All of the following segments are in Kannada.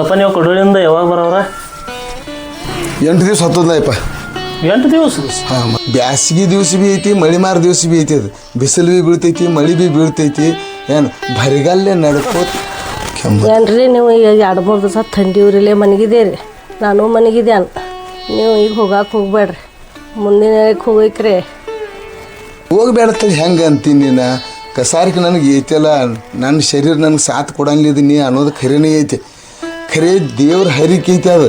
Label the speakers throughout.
Speaker 1: ಅಪ್ಪ ನೀವು ಕೊಡೋಳಿಂದ ಯಾವಾಗ ಬರೋರ
Speaker 2: ಎಂಟು ದಿವಸ ಹತ್ತದಪ್ಪ
Speaker 1: ಎಂಟು ದಿವಸ?
Speaker 2: ಹಾಂ ಬ್ಯಾಸಿಗೆ ದಿವ್ಸ ಭೀ ಐತಿ ಮಳಿ ಮಾರ ದಿವಸ ಭೀ ಐತಿ ಅದು. ಬಿಸಿಲು ಭೀ ಬೀಳ್ತೈತಿ ಮಳಿ ಭೀ ಬೀಳ್ತೈತಿ. ಏನು ಬರಿಗಾಲೇ ನಡ್ಕೋತ
Speaker 3: ಏನ್ರಿ ನೀವು ಈಗ ಎರಡು ಮೂರು ದಿವಸ ಥಂಡಿ ಊರಿಲೇ ರೀ ನಾನು ಮನಗಿದ್ಯಾನ ನೀವು ಈಗ ಹೋಗಕ್ಕೆ ಹೋಗ್ಬೇಡ್ರಿ. ಮುಂದಿನ ಹೋಗೈಕ್ರಿ
Speaker 2: ಹೋಗ್ಬೇಡತ್ತಲ್ಲಿ ಹೆಂಗೆ ಅಂತೀನಿ ನೀನು? ಕಸಾರಿಕೆ ನನಗೆ ಐತಲ್ಲ ನನ್ನ ಶರೀರ ನನಗೆ ಸಾಥ್ ನೀ ಅನ್ನೋದು ಖರೇನೇ ಐತಿ. ಖರೆ ದೇವ್ರ ಹರಿಕೆ ಐತೆ ಅದು.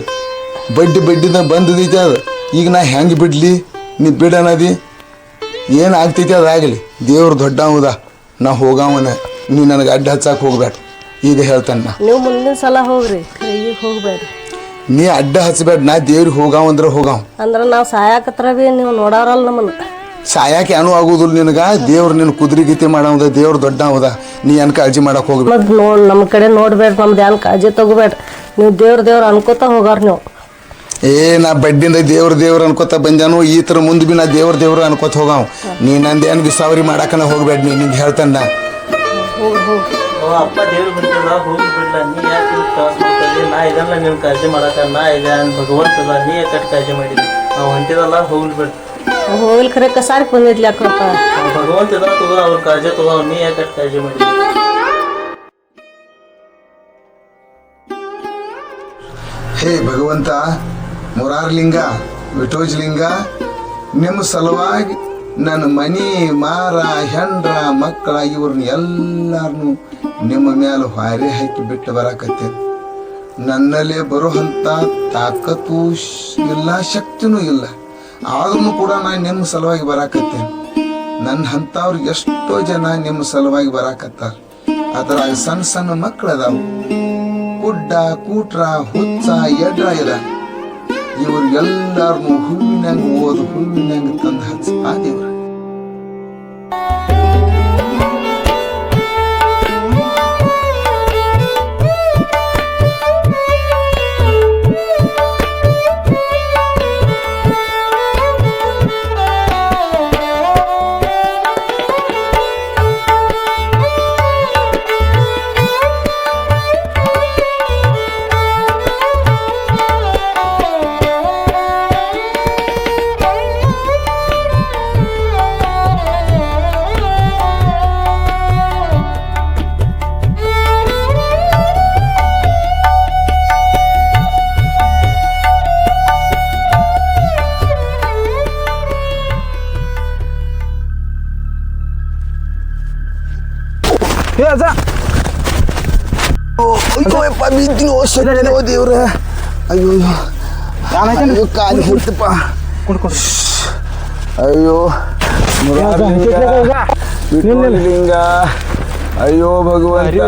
Speaker 2: ಬಡ್ಡಿ ಬಡ್ಡಿದ ಬಂದಿದೈತೆ ಅದು. ಈಗ ನಾ ಹೆಂಗೆ ಬಿಡಲಿ? ನೀ ಬಿಡನದಿ ಏನು ಆಗ್ತೈತಿ ಅದಾಗಲಿ ದೇವ್ರ ದೊಡ್ಡ ಹೌದ ನಾ ಹೋಗವನ. ನೀ ನನಗೆ ಅಡ್ಡ ಹಚ್ಚಕ್ಕೆ ಹೋಗ್ಬೇಡ. ಈಗ ಹೇಳ್ತಾನೆ ನಾ.
Speaker 3: ನೀವು ಮುಂದಿನ ಸಲ ಹೋಗ್ರಿ. ಹೋಗ್ಬೇಡ ಈಗ ಹೋಗ್ಬೇಡ್ರಿ.
Speaker 2: ನೀ ಅಡ್ಡ ಹಚ್ಚಬೇಡ ನಾ ದೇವ್ರಿಗೆ ಹೋಗಾವ ಅಂದ್ರೆ ಹೋಗಾವ.
Speaker 3: ಅಂದ್ರೆ ನಾವು ಸಾಯಕತ್ರ ಭೀ ನೀವು ನೋಡಾರಲ್ಲ ನಮ್ಮನ್ನು.
Speaker 2: ಸಾಯಕ್ಕೆ ಏನೂ ಆಗೋದಿಲ್ಲ ನಿನಗೆ? ದೇವ್ರು ನಿನ್ನ ಕುದುರೆ ಗೀತೆ ಮಾಡೋದ ದೇವ್ರ ದೊಡ್ಡ ಹೌದ ನೀ ಏನು ಕಾಳಜಿ ಮಾಡಕ್ಕೆ ಹೋಗ್ಬೇಡ.
Speaker 3: ಮತ್ತು ನೋಡಿ ನಮ್ಮ ಕಡೆ ನೋಡ್ಬೇಡ ನಮ್ದು ಏನು ಕಾಳಜಿ ತಗೋಬೇಡ. ನೀವು ದೇವ್ರ ದೇವ್ರ ಅನ್ಕೋತ ಹೋಗಾರ ನೀವು.
Speaker 2: ಏ ನಾ ಬಡ್ಡಿಂದ ದೇವ್ರ ದೇವ್ರ ಅನ್ಕೋತ ಬಂದ್ಯಾನು ಈ ಥರ ಮುಂದೆ ಬಿ ನಾ ದೇವ್ರ ದೇವ್ರ ಅನ್ಕೋತ ಹೋಗಾವ್. ನೀ ನಂದು ಏನು ಬಿಸಾವರಿ ಮಾಡಾಕನ ಹೋಗ್ಬೇಡ ನೀ ನಿಂಗೆ ಹೇಳ್ತಾನ ನಾ.
Speaker 1: ಅಪ್ಪ ದೇವ್ರು ಬಿಟ್ಟಿಲ್ಲ ಹೋಗಿ ಬಿಡ್ಲ. ನೀ ಯಾಕೆ ತ್ರಾಸ ನಾ ಇದೆಲ್ಲ ನೀನು ಕಾಳಜಿ ಮಾಡಕ ನಾ ಇದೆ ಭಗವಂತದ ನೀ ಯಾಕೆ ಕಾಳಜಿ ಮಾಡಿದ್ವಿ ನಾವು ಹೊಂಟಿದಲ್ಲ ಹೋಗ್ಲಿ ಬಿಡ್.
Speaker 3: ಹೋಗ್ಲಿ ಖರೆ ಕಸಾರ್ ಬಂದಿದ್ಲಿ ಅಕ್ಕಪ್ಪ
Speaker 1: ಭಗವಂತ ಇದ ತಗೋ ಅವ್ರ ಕಾಳಜಿ ತಗೋ ನೀ ಯಾಕೆ ಕಾಳಜಿ ಮಾಡಿ
Speaker 2: ಹೇ ಭಗವಂತ ಮುರಾರ್ಲಿಂಗ ವಿಠೋಜ್ಲಿಂಗ ನಿಮ್ಮ ಸಲುವಾಗಿ ನನ್ನ ಮನಿ ಮಾರ ಹೆಂಡ್ರ ಮಕ್ಕಳ ಇವ್ರನ್ನ ಎಲ್ಲಾರನು ನಿಮ್ಮ ಮ್ಯಾಲ ಹಾರೆ ಹಾಕಿ ಬಿಟ್ಟು ಬರಾಕತ್ತೇನೆ. ನನ್ನಲ್ಲೇ ಬರುವಂಥ ತಾಕತ್ತು ಇಲ್ಲ ಶಕ್ತಿನೂ ಇಲ್ಲ. ಆದ್ರೂ ಕೂಡ ನಾನು ನಿಮ್ಮ ಸಲುವಾಗಿ ಬರಾಕತ್ತೇನೆ. ನನ್ನ ಅಂಥವ್ರು ಎಷ್ಟೋ ಜನ ನಿಮ್ಮ ಸಲುವಾಗಿ ಬರಾಕತ್ತಾರ. ಅದ್ರಾಗ ಸಣ್ಣ ಸಣ್ಣ ಮಕ್ಕಳು ಅದಾವು ಗುಡ್ಡ ಕೂಟ್ರ, ಹುಚ್ಚ, ಎಡ್ರ ಇದ. ಇವ್ರಿಗೆಲ್ಲಾರನು ಹೂವಿನಂಗೆ ಓದು ಹೂವಿನಂಗೆ ತಂದು ಹಚ್ಚ ಆ ದೇವ್ರ ಅಯ್ಯೋ. ಅಯ್ಯೋ ಕಾಲು ಹುಟ್ಟಪ್ಪ ಅಯ್ಯೋ. ಲಿಂಗ ಅಯ್ಯೋ ಭಗವಂತ.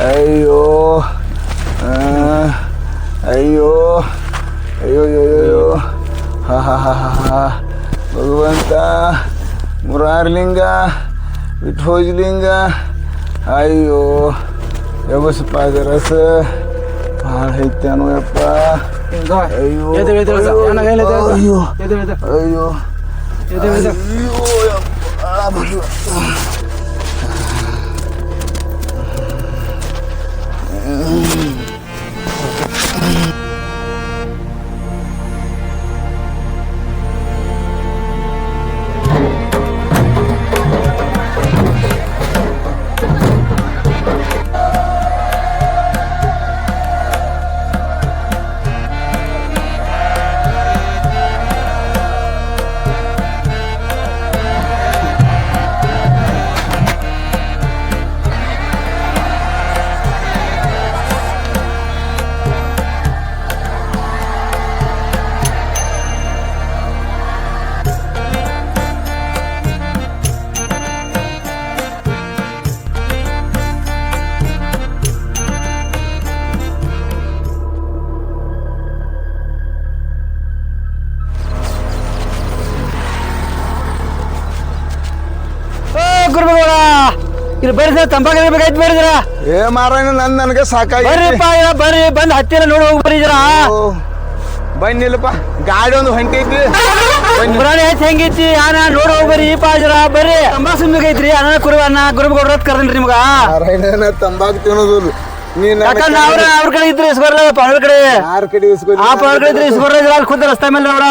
Speaker 2: ಅಯ್ಯೋ. ಅಯ್ಯೋ. ಅಯ್ಯೋ ಅಯ್ಯೋ ಹಾ ಹಾ ಹಾ ಹಾ ಭಗವಂತ. ಮುರಾರ್ಲಿಂಗ. ವಿಠೋಜ್ಲಿಂಗ ಅಯ್ಯೋ. ರಸ. ಭಾಳ ಐತೇನೋ ಯಪ್ಪ ಅಯ್ಯೋ ಅಯ್ಯೋ. ಅಯ್ಯೋ. ಅಯ್ಯೋ ಯಪ್ಪ.
Speaker 4: ಇಲ್ಲಿ ಬರ್ರಿ ಸರ್ ತಂಬಾಕ ಬೇಕಾಯ್ತು ಬರ್ರಿ ಜರ
Speaker 2: ಏ ಮಾರಾಯಣ ನನ್ ನನಗೆ ಸಾಕಾಗಿ.
Speaker 4: ಬರ್ರಿಪ್ಪ ಬರ್ರಿ ಬಂದು ಹತ್ತಿರ ನೋಡಿ ಹೋಗಿ ಬರ್ರಿ ಜರ
Speaker 2: ಬನ್ನಿಲ್ಲಪ್ಪ ಗಾಡಿ ಒಂದು ಹೊಂಟೈತಿ.
Speaker 4: ಪುರಾಣ ಹೆಚ್ಚು ಹೆಂಗೈತಿ? ಯಾನ ನೋಡಿ ಹೋಗಿ ಬರ್ರಿ ಪಾ ಜರ ಬರ್ರಿ ತಂಬಾಕ್ ಸುಮ್ಮಿಗೈತ್ರಿ ಅನ್ನ ಕುರುವ ಅನ್ನ ಗುರುಬ ಗೌಡ್ರತ್ ಕರ್ದನ್ರಿ ನಿಮ್ಗ.
Speaker 2: ಮಾರಾಯಣ ತಂಬಾಕು ತಿನ್ನೋದು ನೀನ್
Speaker 4: ಯಾಕಂದ್ರೆ ಅವ್ರ ಅವ್ರ ಕಡೆ ಇದ್ರೆ ಇಸ್ಕೊರ್ಲ ಅವ್ರ ಕಡೆ.
Speaker 2: ಯಾರ ಕಡೆ ಇಸ್ಕೊಂಡ್
Speaker 4: ಆ ಅವ್ರ ಕಡೆ ಇದ್ರೆ ಇಸ್ಕೊರ್ಲ ಅಲ್ಲಿ ಖುದ್ ರಸ್ತೆ ಮೇಲೆ ನೋಡ.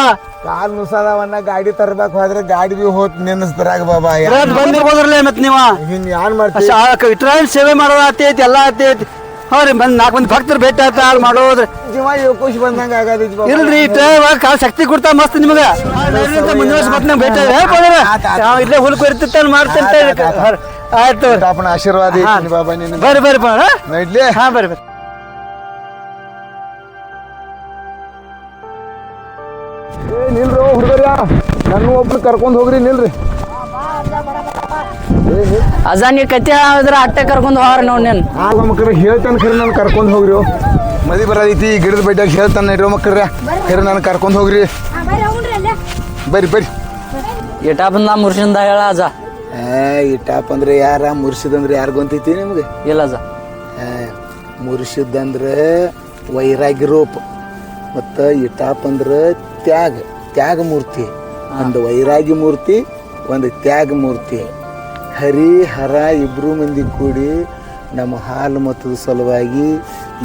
Speaker 2: ಕಾಲ್ ಮುಸಾದವನ್ನ ಗಾಡಿ ತರ್ಬೇಕು ಹೋದ್ರೆ ಗಾಡಿ ಬಿ ಹೋತ್ ನೆನಸ್ತಾರಾಗ ಬಾಬಾ.
Speaker 4: ಬಂದಿರ್ಬೋದ್ರಲ್ಲ ಮತ್ ನೀವ?
Speaker 2: ಹಿಂಗ್ ಯಾನ್ ಮಾಡ್ತೀವಿ
Speaker 4: ಟ್ರೈನ್ ಸೇವೆ ಮಾಡೋದು ಆತೈತಿ ಎಲ್ಲ ಆತೈತಿ ಹ್ಞೂ ರೀ ಬಂದ್ ನಾಲ್ಕು ಮಂದಿ ಭಕ್ತರು ಭೇಟಿ ಆತ ಮಾಡೋದು. ಮಾಡೋದ್ರಿ
Speaker 2: ಜೀವ ಯೋಕೋಶ್ ಬಂದಂಗ ಆಗದ
Speaker 4: ಇಲ್ರಿ ಕಾಲ ಶಕ್ತಿ ಕೊಡ್ತಾ ಮಸ್ತ್ ನಿಮಗೆ. ಮುಂದಿನ ಭೇಟಿ ಇಲ್ಲೇ ಹುಲ್ಕು ಇರ್ತಿತ್ತ ಮಾಡ್ತಿರ್ತ ಆಯ್ತು
Speaker 2: ಪಾಪನ ಆಶೀರ್ವಾದ
Speaker 4: ಹಾ.
Speaker 2: ಐತಿ ಬಾಬಾ ನಿನ್ನ
Speaker 4: ಬರ್ರಿ ಬರ್ರಿ ಬಾ
Speaker 2: ನಡ್ಲಿ
Speaker 4: ಹಾ ಬರ್ರಿ ಬರ್ರಿ
Speaker 2: ಏ ನಿಲ್ರಿ ಹುಡುಗರ್ಯ ನನ್ನ ಒಬ್ರು ಕರ್ಕೊಂಡ್ ಹೋಗ್ರಿ ನಿಲ್ರಿ
Speaker 5: ಅಜ ನೀ ಕತ್ತಿ ಹೇಳಿದ್ರೆ ಅಟ್ಟೆ ಕರ್ಕೊಂಡು ಹೋಗ್ರಿ ನಾವು ನೀನು
Speaker 2: ಆಗ ಮಕ್ಕಳು ಹೇಳ್ತಾನೆ ಖರೆ ನಾನು ಕರ್ಕೊಂಡ್ ಹೋಗ್ರಿ ಮದಿ ಬರದೈತಿ ಗಿಡದ ಬಡ್ಡಿಯಾಗ ಹೇಳ್ತಾನೆ ಇರೋ ಮಕ್ಕಳ್ರ ಖರೆ ನಾನು ಕರ್ಕೊಂಡ್ ಹೋಗ್ರಿ ಬರ್ರಿ ಬರ್ರಿ
Speaker 5: ಏಟಾ ಬಂದ ಮುರ್ಷಿಂದ ಹೇಳ ಅಜ
Speaker 2: ಏ ಟಾಪ್ ಅಂದ್ರೆ ಯಾರ? ಮುರ್ಸಿದಂದ್ರೆ ಯಾರು ಗೊಂತೈತಿ ನಿಮ್ಗೆ?
Speaker 5: ಇಲ್ಲ ಅಜ
Speaker 2: ಮುರ್ಸಿದ್ ಅಂದ್ರೆ ವೈರಾಗಿ ರೂಪ. ಮತ್ತು ಇಟಾಪ್ ಅಂದ್ರೆ ತ್ಯಾಗ ತ್ಯಾಗ ಮೂರ್ತಿ. ಒಂದು ವೈರಾಗಿ ಮೂರ್ತಿ ಒಂದು ತ್ಯಾಗ ಮೂರ್ತಿ. ಹರಿ ಹರ ಇಬ್ಬರು ಮಂದಿ ಕೂಡಿ ನಮ್ಮ ಹಾಲು ಮತದ ಸಲುವಾಗಿ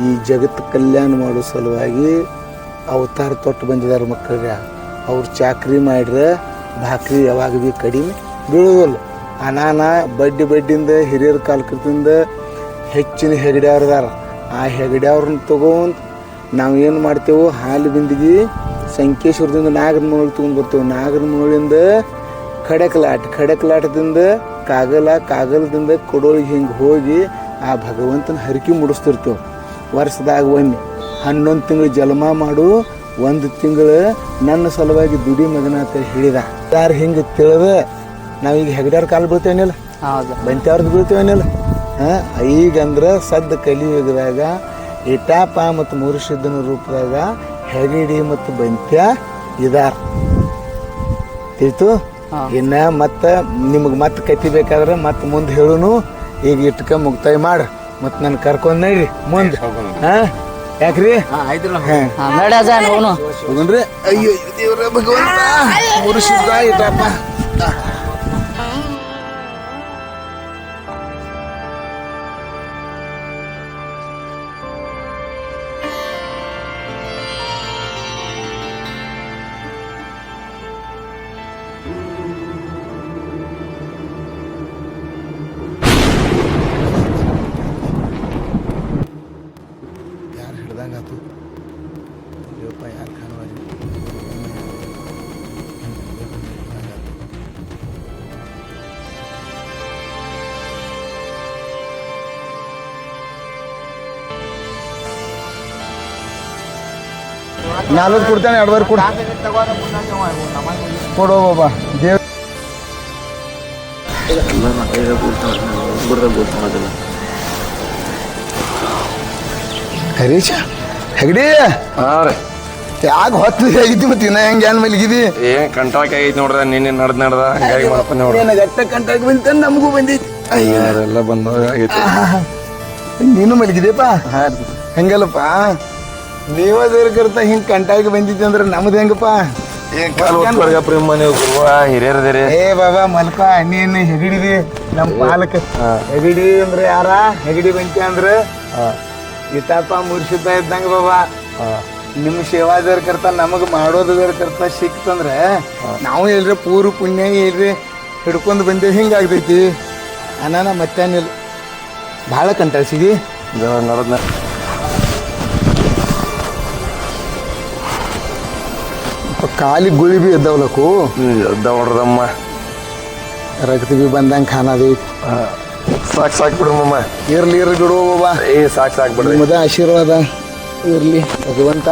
Speaker 2: ಈ ಜಗತ್ತು ಕಲ್ಯಾಣ ಮಾಡೋ ಸಲುವಾಗಿ ಅವತಾರ ತೊಟ್ಟು ಬಂದಿದ್ದಾರೆ ಮಕ್ಕಳಿಗೆ ಅವ್ರು ಚಾಕ್ರಿ ಮಾಡ್ರೆ ಭಾಕ್ರಿ ಯಾವಾಗ ಭೀ ಕಡಿಮೆ ಬೀಳೋದಿಲ್ಲ. ಅನಾನ ಬಡ್ಡಿ ಬಡ್ಡಿಂದ ಹಿರಿಯರ ಕಾಲಕೃತಿಯಿಂದ ಹೆಚ್ಚಿನ ಹೆಗಡ್ಯಾವ್ರದಾರ ಆ ಹೆಗಡ್ಯಾವ್ರನ್ನ ತಗೊಂಡು ನಾವು ಏನು ಮಾಡ್ತೇವೆ ಹಾಲು ಬಿಂದಿಗೆ ಸಂಕೇಶ್ವರದಿಂದ ನಾಗರ ಮನೊಳಗೆ ತೊಗೊಂಡು ಬರ್ತೇವೆ. ನಾಗರ ಮನೊಳಿಂದ ಖಡಕ್ಲಾಟ್, ಖಡಕ್ಲಾಟದಿಂದ ಕಾಗಲ, ಕಾಗಲದಿಂದ ಕೊಡೋಳಿಗೆ ಹಿಂಗೆ ಹೋಗಿ ಆ ಭಗವಂತನ ಹರಕೆ ಮುಡಿಸ್ತಿರ್ತೇವೆ. ವರ್ಷದಾಗ ಒಮ್ಮೆ ಹನ್ನೊಂದು ತಿಂಗಳು ಜಲ್ಮ ಮಾಡು, ಒಂದು ತಿಂಗಳು ನನ್ನ ಸಲುವಾಗಿ ದುಡಿ ಮಗನ ಅಂತ ಹೇಳಿದ. ಯಾರು ಹಿಂಗೆ ತಿಳಿದ ನಾವೀಗ ಹೆಗ್ಡಾರ್ ಕಾಲು ಬೀಳ್ತೇವನಿಲ್ಲ?
Speaker 5: ಹೌದು.
Speaker 2: ಬಂತ್ಯಾವ್ರದ್ದು ಬೀಳ್ತೇವನಿಲ್ಲ? ಹಾಂ ಈಗಂದ್ರೆ ಸದ್ದ ಕಲಿಯುಗದಾಗ ಇಟಾಪ ಮತ್ತು ಮುರುಷಿದ್ದನ ರೂಪದಾಗ ಹೆಗಡಿ ಮತ್ತು ಬಂತ್ಯ ಇದಾರ. ತಿಳಿತು? ಇನ್ನು ಮತ್ತೆ ನಿಮಗೆ ಮತ್ತೆ ಕತಿಬೇಕಾದ್ರೆ ಮತ್ತೆ ಮುಂದೆ ಹೇಳುನು ಈಗ ಇಟ್ಕ ಮುಕ್ತಾಯ ಮಾಡಿ. ಮತ್ತೆ ನಾನು ಕರ್ಕೊಂಡು ನಡ್ರಿ ಮುಂದೆ. ಹಾಂ ಯಾಕ್ರಿ? ಹಾಂ ಅಯ್ಯೋ ದೇವ್ರ ಭಗವಂತ. ಮುರುಷಿದ್ದ ಇಟಾಪ. ನಾಲ್ಕು ಕೊಡ್ತೇನೆ ಎರಡುವರೆ ಕೊಡ. ಕೊಡೋ ಬಾಬಾ ದೇವ್ ಹರೀಶ ಹೆಗಡಿ. ಯಾಕೆ ಹೊತ್ತು ಆಗಿತ್ತು ಮತ್ತೆ ಇನ್ನ ಹೆಂಗೆ ಏನ್ ಮಲಗಿದಿ?
Speaker 6: ಏನ್ ಕಂಟಾಕ್ ಆಗೈತಿ ನೋಡ್ರ ನಿನ್ನೆ ನಡ್ದ ನಡ್ದ ಹಂಗಾಗಿ ಮಾಡ್ಕೊಂಡು ನೋಡ್ರ
Speaker 2: ಗಟ್ಟ ಕಂಟಾಕ್ ಬಂತ ನಮಗೂ ಬಂದೈತಿ.
Speaker 6: ಎಲ್ಲ ಬಂದಾಗ ಆಗೈತಿ.
Speaker 2: ನೀನು ಮಲಗಿದೆಪ್ಪ ಹೆಂಗಲ್ಲಪ್ಪ? ನೀವ ಕರ್ತ ಹಿಂಗ್ ಕಂಟಾಗಿ ಬಂದಿದ್ದೆ ಅಂದ್ರೆ ನಮ್ದು ಹೆಂಗಪ್ಪ?
Speaker 6: ಹಿರಿಯರದಿರಿ
Speaker 2: ಏ ಬಾಬಾ ಮಲ್ಕ ನೀನು ಹೆಗಡಿದಿ ನಮ್ಮ ಪಾಲಕ. ಹೆಗಡಿ ಅಂದ್ರೆ ಯಾರ? ಹೆಗಡಿ ಬಂತಿ ಅಂದ್ರೆ ಇತಪ್ಪ ಮುರ್ಷಿದ್ದ ಇದ್ದಂಗ ಬಾಬಾ. ನಿಮ್ಮ ಸೇವಾದವ್ರ ಕರ್ತ ನಮಗ್ ಮಾಡೋದ್ರ ಕರ್ತ ಸಿಕ್ತಂದ್ರೆ ನಾವು ಎಲ್ರಿ ಪೂರ್ ಪುಣ್ಯ ಎಲ್ರಿ ಹಿಡ್ಕೊಂಡು ಬಂದೇವಿ ಹಿಂಗಾಗ್ತೈತಿ ಅನಾನ ಮತ್ತೇನಿಲ್ಲ ಭಾಳ ಕಂಟಾಳ್ಸಿದಿ? ಕಾಲಿ ಗುಳಿ ಬಿ ಎದ್ದವಲಕು
Speaker 6: ಎದ್ದ ನೋಡ್ರದಮ್ಮ
Speaker 2: ರಕ್ತ ಬಿ ಬಂದಂಗೆ ಖಾನಾದಿ
Speaker 6: ಸಾಕ್ ಸಾಕ್ ಬಿಡಮ್ಮ
Speaker 2: ಇರ್ಲಿ ಇರ್ಲಿ ಬಿಡು ಬಾಬಾ
Speaker 6: ಏ ಸಾಕ್ ಸಾಕ್ ಬಿಡ್ರಿ.
Speaker 2: ನಿಮ್ಮದ ಆಶೀರ್ವಾದ. ಇರ್ಲಿ ಭಗವಂತ.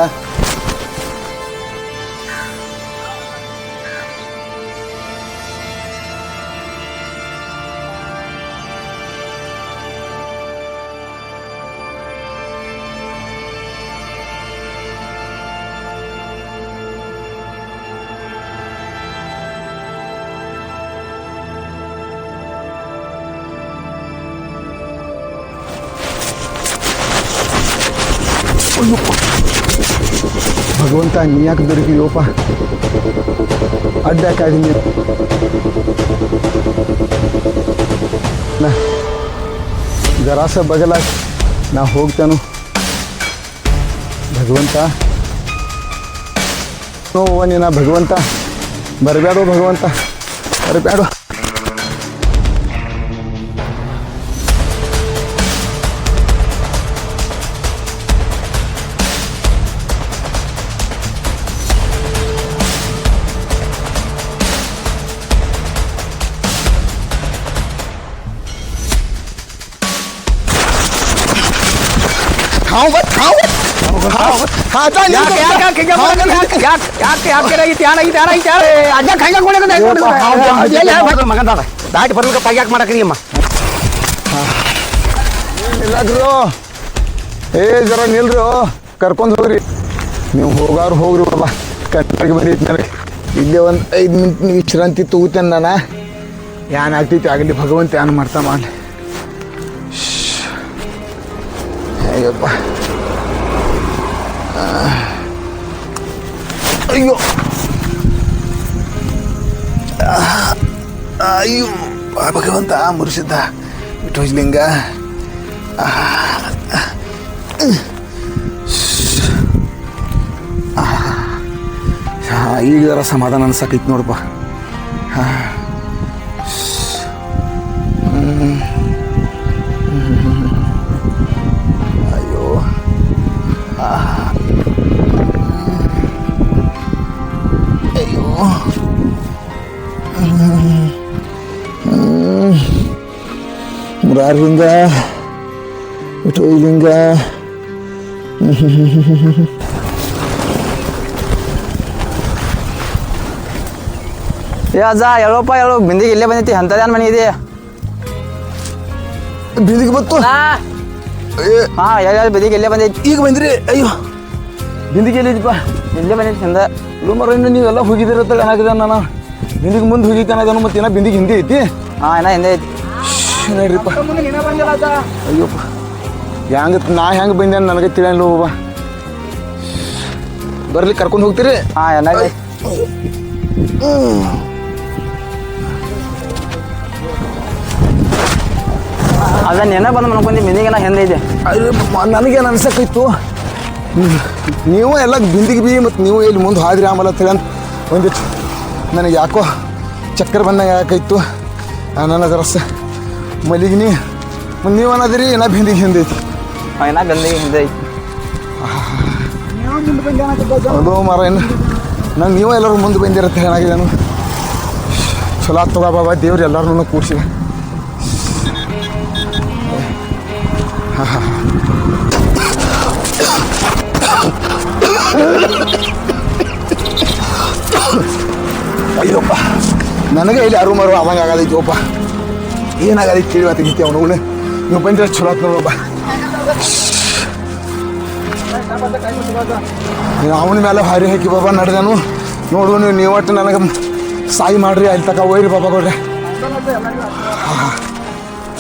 Speaker 2: ಭಗವಂತ ನೀ ಯಾಕೆ ದೊರಕಿದೀವಪ್ಪ ಅಡ್ಡ ಯಾಕಾಗಿನಿ ಜರಾಸ ಬಗಲ ನಾ ಹೋಗ್ತಾನು. ಭಗವಂತ. ನೋವ ನೀನ ಭಗವಂತ. ಬರಬೇಡೋ ಭಗವಂತ. ಬರಬೇಡೋ ಹಾವು ಬತ್ ಹಾವು ಹಾವು ಹಾ ತಾ ನೀ
Speaker 4: ಯಾಕೆ ಯಾಕೆ ಯಾಕೆ ಹಿಂಗೆ ಮಾಡೋದು? ಯಾಕೆ ಯಾಕೆ ಯಾಕೆ ಯಾಕೆ ಏನಾಗಿತ್ತು ಏನಾಗಿತ್ತು ಏನಾಗಿತ್ತು ಯಾರು ಅಜ್ಜ ಕೈಗೆ ಕೊಡೋದು ಮಗಂದಾಡ ದಾಟಿ ಬರ್ಲಿಕ್ಕೆ ಪೈ ಯಾಕೆ ಮಾಡಕ್ರಿ ಅಮ್ಮ
Speaker 2: ಇಲ್ಲಾದ್ರು ಏ ಜರ ನಿಲ್ರು ಕರ್ಕೊಂಡು ಹೋಗ್ರಿ ನೀವು ಹೋಗಾರು ಹೋಗ್ರಿ ಬಾಬಾ ಕಟ್ಟಿಗೆ ಬಂದೈತಿ ನನಗೆ ಇಲ್ಲೇ ಒಂದು ಐದು ಮಿನಿಟ್ ನೀವು ವಿಶ್ರಾಂತಿ ತಗೋತೇನೆ ನಾನು ಏನಾಗ್ತೈತಿ ಆಗಲಿ ಭಗವಂತ ಏನು ಮಾಡ್ತಾ ಮಾಡಲಿ ಅಯ್ಯಪ್ಪ ಆ. ಅಯ್ಯೋ ಆ, ಅಯ್ಯೋ ಆ ಭಗವಂತ ಮುರಿಸಿದ್ದ ವಿಠೋಜ್ಲಿಂಗ ಹಾಂ ಈಗ ಜರ ಸಮಾಧಾನ ಅನ್ಸಕೈತಿ ನೋಡಪ್ಪ ಹಾಂ ಮುರಾರಲಿಂಗ ವಿಠೋಲಿಂಗ
Speaker 5: ಏ ಅಜ್ಜ ಹೇಳಪ್ಪ ಹೇಳು ಬಿಂದಿಗೆ ಇಲ್ಲೇ ಬಂದೈತಿ ಅಂಥದ್ದೇನು ಮನೆ ಇದೆ.
Speaker 2: ಬಿದಿಗೆ ಬತ್ತು?
Speaker 5: ಹಾ ಯಾವ ಬಿಂದಿಗೆ ಇಲ್ಲೇ ಬಂದೈತಿ
Speaker 2: ಈಗ ಬಂದ್ರಿ? ಅಯ್ಯೋ. ಬಿಂದಿಗೆ ಎಲ್ಲಿದಪ್ಪ
Speaker 5: ಇಲ್ಲೇ ಬಂದೈತಿ ಹಿಂದೆ
Speaker 2: ಲೋಮರ ನೀವೆಲ್ಲ ಹೋಗಿದಿರತ್ತ ಏನಾಗಿದೆ ನಾನು ಬಿಂದಿಗೆ ಮುಂದೆ ಹೋಗಿತ್ತು ಅನ್ನೋದನ್ನು ಮತ್ತೆ ಏನೋ ಬಿಂದಿಗೆ ಹಿಂದೆ ಐತಿ?
Speaker 5: ಹಾಂ ಏನ ಹಿಂದೆ ಐತಿ.
Speaker 2: ನೋಡ್ರಿಪ್ಪ ಅಯ್ಯಪ್ಪ. ಹೆಂಗ ನಾ ಹೆಂಗೆ ಬಂದೆ ನನಗೆ ತಿಳಿಯಲ್ಲ ಬಾ ಬರ್ಲಿ ಕರ್ಕೊಂಡು ಹೋಗ್ತೀರಿ?
Speaker 5: ಹಾ ಎಲ್ಲ ಅದನ್ನ ಏನ ಬಂದು ಮನ್ಕೊಂಡಿ ಮಿನಿಗೆಲ್ಲ ಹೆಂದೆ
Speaker 2: ಇದೆ? ನನಗೇನು ಅನ್ಸಕ್ಕಿತ್ತು ನೀವು ಎಲ್ಲ ಬಿಂದಿಗೆ ಬಿ ಮತ್ತು ನೀವು ಇಲ್ಲಿ ಮುಂದೆ ಹಾದ್ರಿ ಆಮೇಲೆ ಅಂತೇಳಿ ಅಂತ ಒಂದಿತ್ತು ನನಗೆ ಯಾಕೋ ಚಕ್ಕರ್ ಬಂದಂಗೆ ಯಾಕಾಯ್ತು ನನ್ನ ಮಲಿಗಿನಿ. ಮುಂದೆ ನೀವು ಅನ್ನೋದ್ರಿ? ನಾ ಬಿಂದಿಗೆ ಹಿಂದೆ ಐತಿ
Speaker 5: ಏನೋ ಬಿಂದಿಗೆ ಹಿಂದೆ ಐತಿ
Speaker 2: ಅದು ಮರ ಏನು ನಂಗೆ ನೀವು ಎಲ್ಲರೂ ಮುಂದೆ ಬಂದಿರುತ್ತೆ ಏನಾಗಿದೆ ನಾನು ಚಲೋ ಆತ್ ತಗೋ ಬಾಬಾ ದೇವ್ರು ಎಲ್ಲರೂ ಕೂಡಿಸಿ. ಅಯ್ಯಪ್ಪ ನನಗೆ ಇಲ್ಲಿ ಯಾರು ಮರು ಆಗದೈತಿ ಆಗದೈತಿವಪ್ಪ ಏನಾಗದೈತಿ ಕೇಳಿ ಮಾತಾಗಿತ್ತು ಅವನು ನೀವು ಬಂದ್ರೆ ಚಲೋ ಆತ್ ನೋಡಪ್ಪ. ಅವನ ಮೇಲೆ ಹರಿ ಹಾಕಿ ಬಾಬಾ ನಡೆದನು. ನೋಡು ನೀವು ನೀವು ಒಟ್ಟು ನನಗೆ ಸಾಯಿ ಮಾಡ್ರಿ, ಅಲ್ಲಿ ತಕ ಒಯ್ರಿ ಬಾಬಾ ಕೊಡ್ರಿ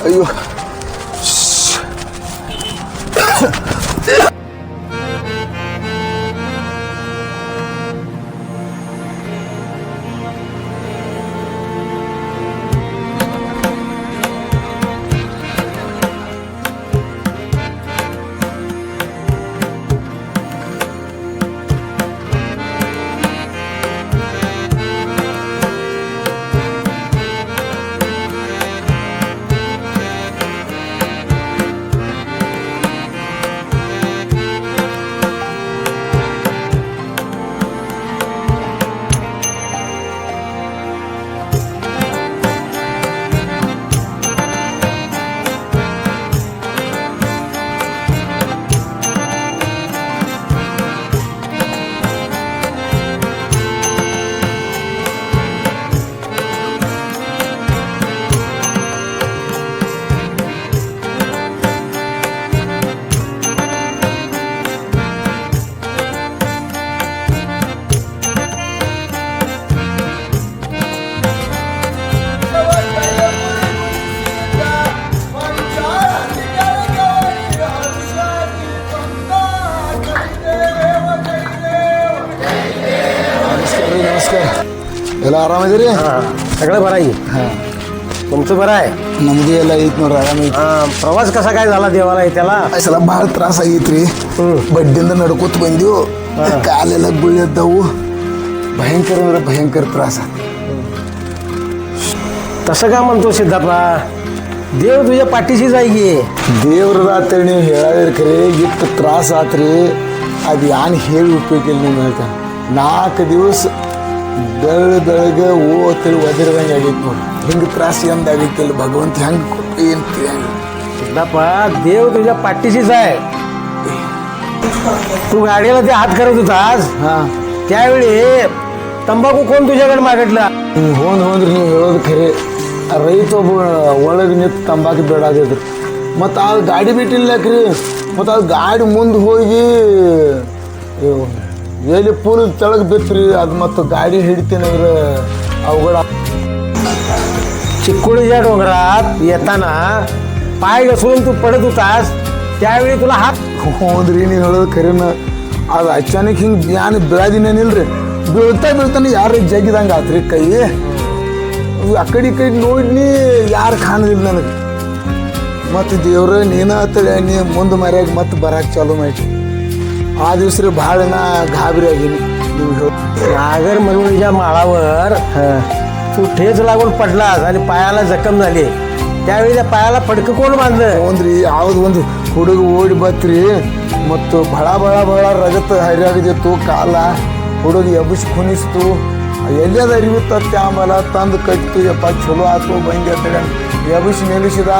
Speaker 2: ಅಯ್ಯೋ. घरी
Speaker 4: सगळं बरं आहे. तुमचं बरं आहे?
Speaker 2: नंदी यायला येत नाही
Speaker 4: हा, प्रवास कसा काय झाला देवाला त्याला?
Speaker 2: अशाला बाळ त्रास आहे रे बड्डेंना नडकोत बंदी हो. आलेला गुळ्यात जाऊ. भयंकर म्हणजे भयंकर त्रास आहे.
Speaker 4: तसं का म्हणतो सिद्धापा देव तुझ्या पाठीशी जाई की?
Speaker 2: देवर रात्री हेळावेर खरे इतकं त्रास आत रे आधी आणि हे उपयोग केले नाही नाक दिवस ದಳ ದಳಗೆ ಓದ್ತಿಳಿ ಒದಿರ್ದಂಗೆ ಆಗೈತೆ ನೋಡಿ ಹಿಂಗೆ ತ್ರಾಸ ಎಂದಾಗೈತಿಲ್ಲ ಭಗವಂತ ಹೆಂಗೆ ಕೊಟ್ಟು ಏನು ತಿಳಿಯಂಗಿಲ್ಲ
Speaker 4: ದೇವ್ देव तुझ्या पाठीशीच आहे तू गाडीला ते हात करत होतास
Speaker 2: ಹಾಂ
Speaker 4: त्यावेळी तंबाखू कोण तुझ्याकडे मागितला
Speaker 2: ನೀವು ಹೋಂದ್ ಹೋಂದ್ರಿ ನೀವು ಹೇಳೋದು ಖರೆ ಆ ರೈತ ಒಬ್ಬ ಒಳಗೆ ನಿಂತು ತಂಬಾಕು ಬೇಡಾದಿದ್ರು ಮತ್ತು ಆ ಗಾಡಿ ಬಿಟ್ಟಿಲ್ಲ ಬಿಟ್ಟಿಲ್ಲಕ್ರಿ ಮತ್ತು ಆ ಗಾಡಿ ಮುಂದೆ ಹೋಗಿ ಇವ್ ಎಲ್ಲಿ ಪೂಲ್ ತೆಳಗೆ ಬಿತ್ರಿ ಅದು ಮತ್ತು ಗಾಡಿ ಹಿಡಿತೀನಂದ್ರೆ ಅವಘಡ
Speaker 4: चिक्कुळीच्या डोंगरात येताना पाय घसरून तू पडत होतास त्यावेळी तुला हात
Speaker 2: ಹೋದ್ರಿ ನೀವು ಹೇಳೋದು ಖರೇನ ಅದು ಅಚಾನಕ್ ಹಿಂಗೆ ಬ್ಯಾನ್ ಬೆಳದಿನೇನಿಲ್ರಿ ಬೀಳ್ತಾ ಬೀಳ್ತಾನೆ ಯಾರು ಜಗ್ಗಿದಂಗೆ ಆತ್ರಿ ಕೈ ಇವ್ ಆ ಕಡೆ ಈ ಕಡೆ ನೋಡ್ನಿ ಯಾರು ಕಾಣದಿಲ್ಲ ನನಗೆ ಮತ್ತು ದೇವ್ರ ನೀನ ಅಂತೇಳಿ ನೀ ಮುಂದೆ ಮರ್ಯಾಗ ಮತ್ತೆ ಬರಕ್ಕೆ ಚಾಲೂ ಮಾಡಿ ಆ ದಿವ್ಸ ರೀ ಭಾಳ ನಾ ಗಾಬರಿ ಆಗೀನಿ ನೀವು ಹೇಳ
Speaker 4: नागर मरुळीच्या माळावर तू ठेच लागून पडलास आणि पायाला जखम झाली त्यावेळी त्या पायाला फडकं कोण बांधलं
Speaker 2: ಒಂದ್ರಿ ಯಾವ್ದು ಒಂದು ಹುಡುಗ ಓಡಿ ಬತ್ರಿ ಮತ್ತು ಬಹಳ ಬಹಳ ಬಹಳ ರಗತ್ ಹರಿಯಾಗದಿತ್ತು ಕಾಲ ಹುಡುಗ ಎಬ್ಬಿಸಿ ಕುಣಿಸ್ತು ಎಲ್ಲದ ಅರಿವಿತ್ತತ್ತೆ ಆಮೇಲೆ ತಂದು ಕಟ್ಟಿತು ಯಪ್ಪ ಚಲೋ ಆತು ಬಂದೆ ಅಂತೇಳಿ ಎಬ್ಬಿಸಿ ನಿಲ್ಲಿಸಿದ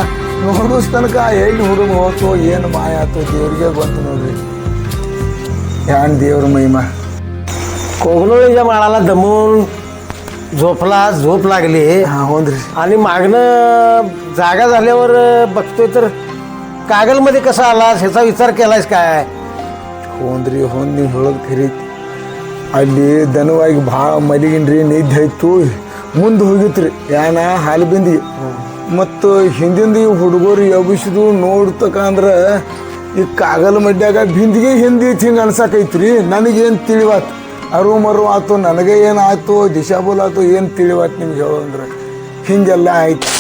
Speaker 2: ನೋಡಿಸ್ ತನಕ ಎಲ್ಲಿ ಹುಡುಗ ಹೋತು ಏನು ಮಾಯ ಆತು ದೇವ್ರಿಗೆ ಬಂತು ನೋಡ್ರಿ ಯಾನ್ ದೇವ್ರ ಮಹಿಮಾ
Speaker 4: कोगनोळीच्या माळाला दमून झोपला झोप लागली
Speaker 2: ಹಾಂ ಹೋದ್ರಿ
Speaker 4: आणि मागणं जागा झाल्यावर बघतोय तर कागलमध्ये कसा आलास ह्याचा विचार केलायस काय
Speaker 2: ಹೋಂದ್ರಿ ಹೊಂದ್ ನೀವು ಹೇಳೋದು ಖರೀ ಅಲ್ಲಿ ದನವಾಗಿ ಭಾಳ ಮಲಿಗಿನ್ರಿ ನಿದ್ದೆ ಆಯ್ತು ಮುಂದೆ ಹೋಗಿತ್ರಿ ಯಾನ ಹಾಲು ಬಿಂದಿ ಮತ್ತು ಹಿಂದಿಂದ ಈ ಹುಡುಗರು ಎಬ್ಬಿಸಿದು ನೋಡ್ತಕಂದ್ರೆ ಈ ಕಾಗಲ್ ಮಡ್ಯಾಗ ಬಿಂದಿಗೆ ಹಿಂದಿ ಹಿಂಗೆ ಅನ್ಸಕೈತ್ರಿ ನನಗೇನು ತಿಳಿವಾತು ಅರು ಮರು ಆತು ನನಗೆ ಏನು ಆಯ್ತು ದಿಶಾಬೋಲ್ ಆತು ಏನು ತಿಳಿವಾತು ನಿಮ್ಗೆ ಹೇಳೋಂದ್ರೆ ಹಿಂಗೆಲ್ಲ ಆಯ್ತು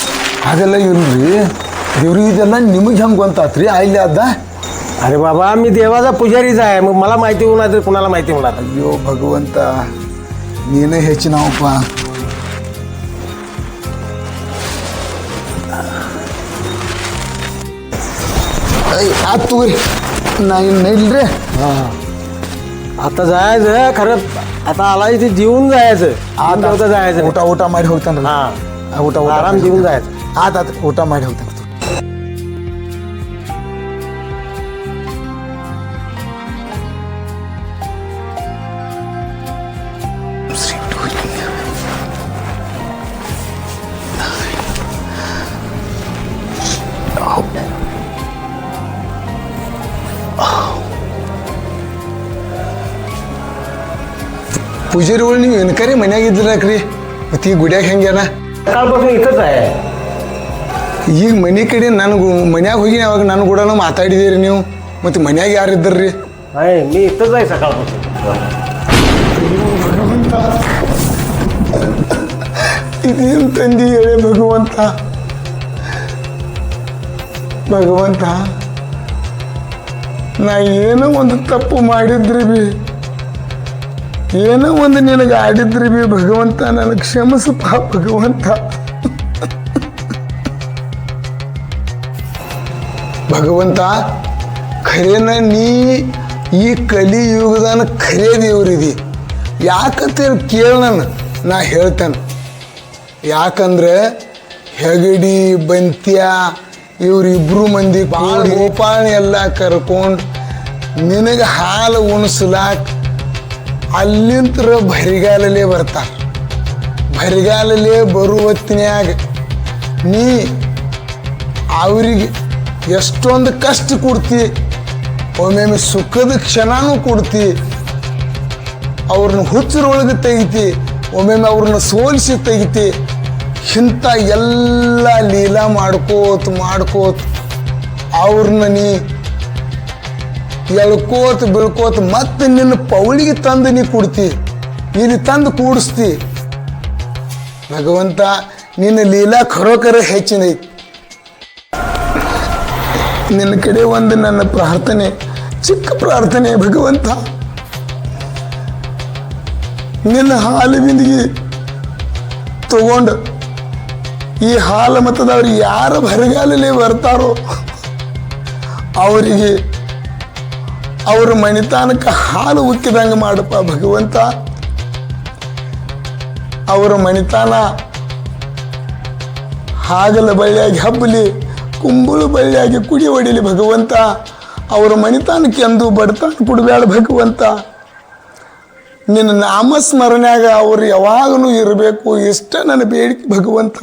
Speaker 2: ಅದೆಲ್ಲ ಇಲ್ರಿ ದೇವ್ರಿಗೆ ಇದೆಲ್ಲ ನಿಮಗೆ ಹೆಂಗೆ ಗೊತ್ತಾತ್ರಿ ಅಲ್ಲಿ ಅದ
Speaker 4: अरे बाबा मी देवाचा पुजारीच आहे मग मला माहिती होणार तर कुणाला माहिती होणार
Speaker 2: ಅಯ್ಯೋ ಭಗವಂತ ನೀನೇ ಹೆಚ್ಚಿನವಪ್ಪ आत नाही नाही रे
Speaker 4: आता जायचं खरं आता आला ते जिवून जायचं आता जायचं
Speaker 2: ओटा ओटा मार होता ना
Speaker 4: हा
Speaker 2: ओटा ओटा
Speaker 4: आराम
Speaker 2: देऊन
Speaker 4: जायचं
Speaker 2: आत आता ओटा मार होता ಪೂಜಾರಿಗಳು ನೀವು ಎನ್ಕರಿ ಮನ್ಯಾಗ ಇದ್ದಿರಾಕ್ರಿ? ಮತ್ತು ಈ ಗುಡಿಯಾಗ
Speaker 4: ಹೆಂಗೇನ ಕಾಲ್ಪಾಸ್
Speaker 2: ಈಗ ಮನೆ ಕಡೆ ನನಗೆ ಮನ್ಯಾಗ ಹೋಗಿ ಅವಾಗ ನನ್ನ ಕೂಡ ಮಾತಾಡಿದಿರಿ ನೀವು. ಮತ್ತು ಮನ್ಯಾಗ ಯಾರು ಇದ್ದರ್ರಿ?
Speaker 4: ಅಯ್ಯ ನೀ ಇರ್ತದ
Speaker 2: ಇದೇನು ತಂದಿ ಹೇಳಿ ಭಗವಂತ? ಭಗವಂತ, ನಾ ಏನೋ ಒಂದು ತಪ್ಪು ಮಾಡಿದ್ರಿ ಬಿ. ಏನೋ ಒಂದು ನಿನಗೆ ಆಡಿದ್ರಿ ಬಿ ಭಗವಂತ ನನಗೆ ಕ್ಷಮಿಸಪ್ಪ ಭಗವಂತ. ಭಗವಂತ ಖರೇನ ನೀ ಈ ಕಲಿಯುಗದನ ಖರೇ ದೇವ್ರಿದಿ ಯಾಕಂತ ಕೇಳ ನಾನು ನಾ ಹೇಳ್ತೇನೆ. ಯಾಕಂದ್ರೆ ಹೆಗಡಿ ಬಂತ್ಯ ಇವರಿಬ್ರು ಮಂದಿ ಭಾಳ ಗೋಪಾಳ ಎಲ್ಲ ಕರ್ಕೊಂಡು ನಿನಗೆ ಹಾಲು ಉಣಿಸ್ಲಾಕ್ ಅಲ್ಲಿಂತ್ರ ಬರಿಗಾಲಲ್ಲೇ ಬರ್ತಾರ ಬರಿಗಾಲಲ್ಲೇ ಬರುವ ಹೊತ್ತಿನ್ಯಾಗ ನೀ ಅವರಿಗೆ ಎಷ್ಟೊಂದು ಕಷ್ಟ ಕೊಡ್ತಿ, ಒಮ್ಮೊಮ್ಮೆ ಸುಖದ ಕ್ಷಣನೂ ಕೊಡ್ತಿ, ಅವ್ರನ್ನ ಹುಚ್ಚರೊಳಗೆ ತೆಗಿತಿ, ಒಮ್ಮೊಮ್ಮೆ ಅವ್ರನ್ನ ಸೋಲಿಸಿ ತೆಗಿತಿ, ಇಂಥ ಎಲ್ಲ ಲೀಲಾ ಮಾಡ್ಕೋತ್ ಮಾಡ್ಕೋತ್ ಅವ್ರನ್ನ ನೀ ಎಳ್ಕೋತ ಬೀಳ್ಕೋತ ಮತ್ತೆ ನಿನ್ನ ಪೌಳಿಗೆ ತಂದು ನೀ ಕುಡ್ತಿ. ನೀನು ತಂದು ಕೂಡಿಸ್ತಿ. ಭಗವಂತ, ನಿನ್ನ ಲೀಲಾ ಖರೋಖರ ಹೆಚ್ಚಿನೈತಿ ನಿನ್ನ ಕಡೆ ಒಂದು ನನ್ನ ಪ್ರಾರ್ಥನೆ, ಚಿಕ್ಕ ಪ್ರಾರ್ಥನೆ ಭಗವಂತ. ನಿನ್ನ ಹಾಲು ಬಿಂದಿಗೆ ತಗೊಂಡು ಈ ಹಾಲು ಮತದವ್ರು ಯಾರ ಬರಗಾಲಲ್ಲಿ ಬರ್ತಾರೋ ಅವರಿಗೆ ಅವರು ಮಣಿತಾನಕ್ಕೆ ಹಾಲು ಉಕ್ಕಿದಂಗೆ ಮಾಡಪ್ಪ ಭಗವಂತ. ಅವರ ಮಣಿತಾನ ಹಾಗಲ ಬಳ್ಳಿಯಾಗಿ ಹಬ್ಬಲಿ, ಕುಂಬಳು ಬಳ್ಳಿಯಾಗಿ ಕುಡಿ ಹೊಡಿಲಿ ಭಗವಂತ. ಅವರ ಮಣಿತಾನಕ್ಕೆ ಎಂದು ಬಡತಾನ ಕುಡಬೇಡ ಭಗವಂತ. ನಿನ್ನ ನಾಮಸ್ಮರಣೆಯಾಗ ಅವರು ಯಾವಾಗಲೂ ಇರಬೇಕು, ಇಷ್ಟ ನನ್ನ ಬೇಡಿಕೆ ಭಗವಂತ.